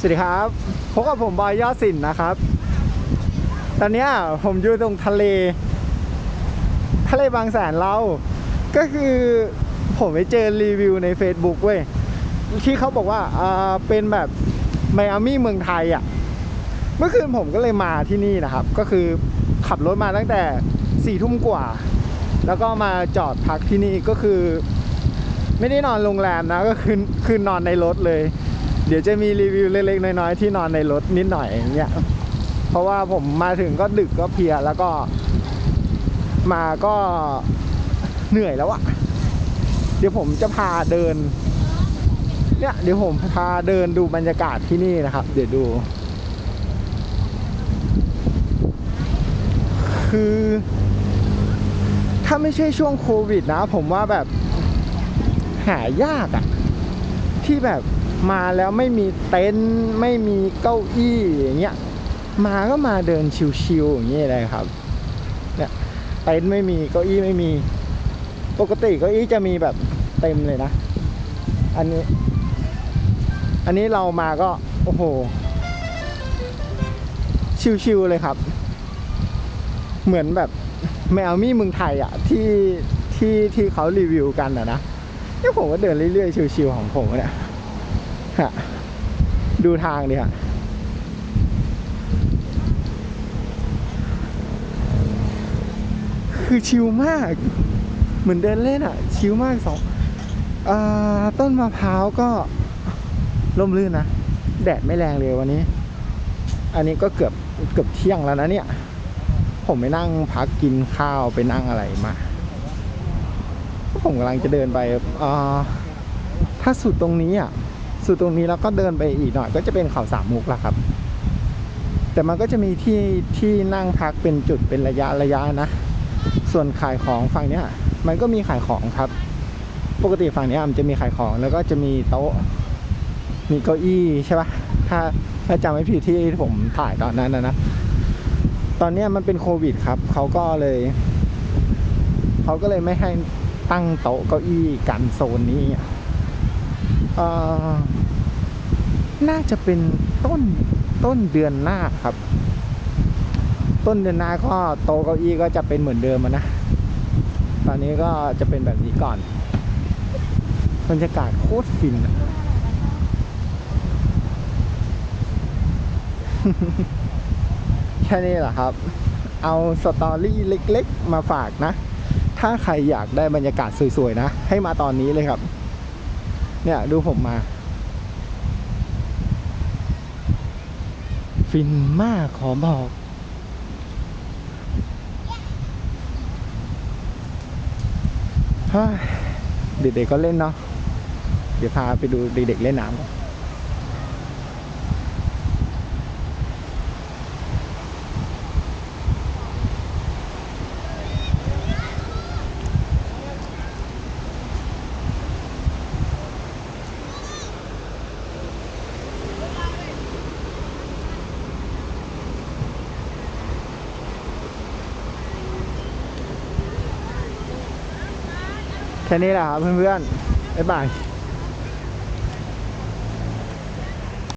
สวัสดีครับ พบกับผมบอยยอดสินนะครับ ตอนนี้ผมอยู่ตรงทะเล ทะเลบางแสนเรา ก็คือผมไปเจอรีวิวใน Facebook เว้ย ที่เขาบอกว่าอ่าเป็นแบบไมอามี่เมืองไทยอะ เมื่อคืนผมก็เลยมาที่นี่นะครับ ก็คือขับรถมาตั้งแต่สี่ทุ่มกว่า แล้วก็มาจอดพักที่นี่ก็คือ ไม่ได้นอนโรงแรมนะ ก็คือคือนอนในรถเลย เดี๋ยวจะมีรีวิวเล็กๆน้อยๆที่นอนในรถนิดหน่อยอย่างเงี้ยเพราะว่าผมมาถึงก็ดึกก็เพลียแล้วก็ มาก็เหนื่อยแล้วอะเดี๋ยวผมจะพาเดิน เนี่ยเดี๋ยวผมพาเดินดูบรรยากาศที่นี่นะครับ เดี๋ยวดู คือ ถ้าไม่ใช่ช่วงโควิดนะ ผมว่าแบบหายากอะที่แบบ มาแล้วไม่มีเต็นท์ไม่มีเก้าอี้อย่างเงี้ยมาก็มาเดินชิวๆอย่างเงี้ยเลยครับเนี่ยเต็นท์ไม่มีเก้าอี้ไม่มี ปกติเก้าอี้จะมีแบบเต็มเลยนะ อันนี้ อันนี้เรามาก็โอ้โห ชิวๆเลยครับ เหมือนแบบแมวมี่เมืองไทยอะที่ที่ที่เขารีวิวกันอะนะนี่ผมก็เดินเรื่อยๆชิวๆของผมเนี่ย ฮะดูทางดิฮะคือชิลมาก เหมือนเดินเล่นอะชิลมากสองอต้นมะพร้าวก็ร่มรื่นนะ แดดไม่แรงเลยวันนี้ อันนี้ก็เกือบเกือบเที่ยงแล้วนะเนี่ย ผมไปนั่งพักกินข้าวไปนั่งอะไรมาผมกำลังจะเดินไปอ่าถ้าสุดตรงนี้อะ สุดตรงนี้แล้วก็เดินไปอีกหน่อย ก็จะเป็นเขาสามมุกแล้วครับ แต่มันก็จะมีที่ที่นั่งพักเป็นจุดเป็นระยะระยะนะ ส่วนขายของฝั่งเนี้ยมันก็มีขายของครับ ปกติฝั่งนี้มันจะมีขายของแล้วก็จะมีโต๊ะ มีเก้าอี้ใช่ปะถ้าถ้าจำไม่ผิดที่ผมถ่ายตอนนั้นนะนะตอนนี้มันเป็นโควิดครับเขาก็เลยเขาก็เลยไม่ให้ตั้งโต๊ะเก้าอี้กันโซนนี้ เอ่อน่าจะเป็นต้นต้นเดือนหน้าครับ ต้นเดือนหน้าก็โต๊ะเก้าอี้ก็จะเป็นเหมือนเดิมนะ ตอนนี้ก็จะเป็นแบบนี้ก่อนบรรยากาศโคตรฟินอะแค่นี้แหละครับ เอาสตอรี่เล็กๆ มาฝากนะ ถ้าใครอยากได้บรรยากาศสวยๆนะ ให้มาตอนนี้เลยครับ เนี่ยดูผมมา ฟินมากขอบอก เด็กๆก็เล่นเนาะ เดี๋ยวพาไปดูเด็กๆเล่นน้ำ แค่นี้แหละครับเพื่อนๆบ๊ายบาย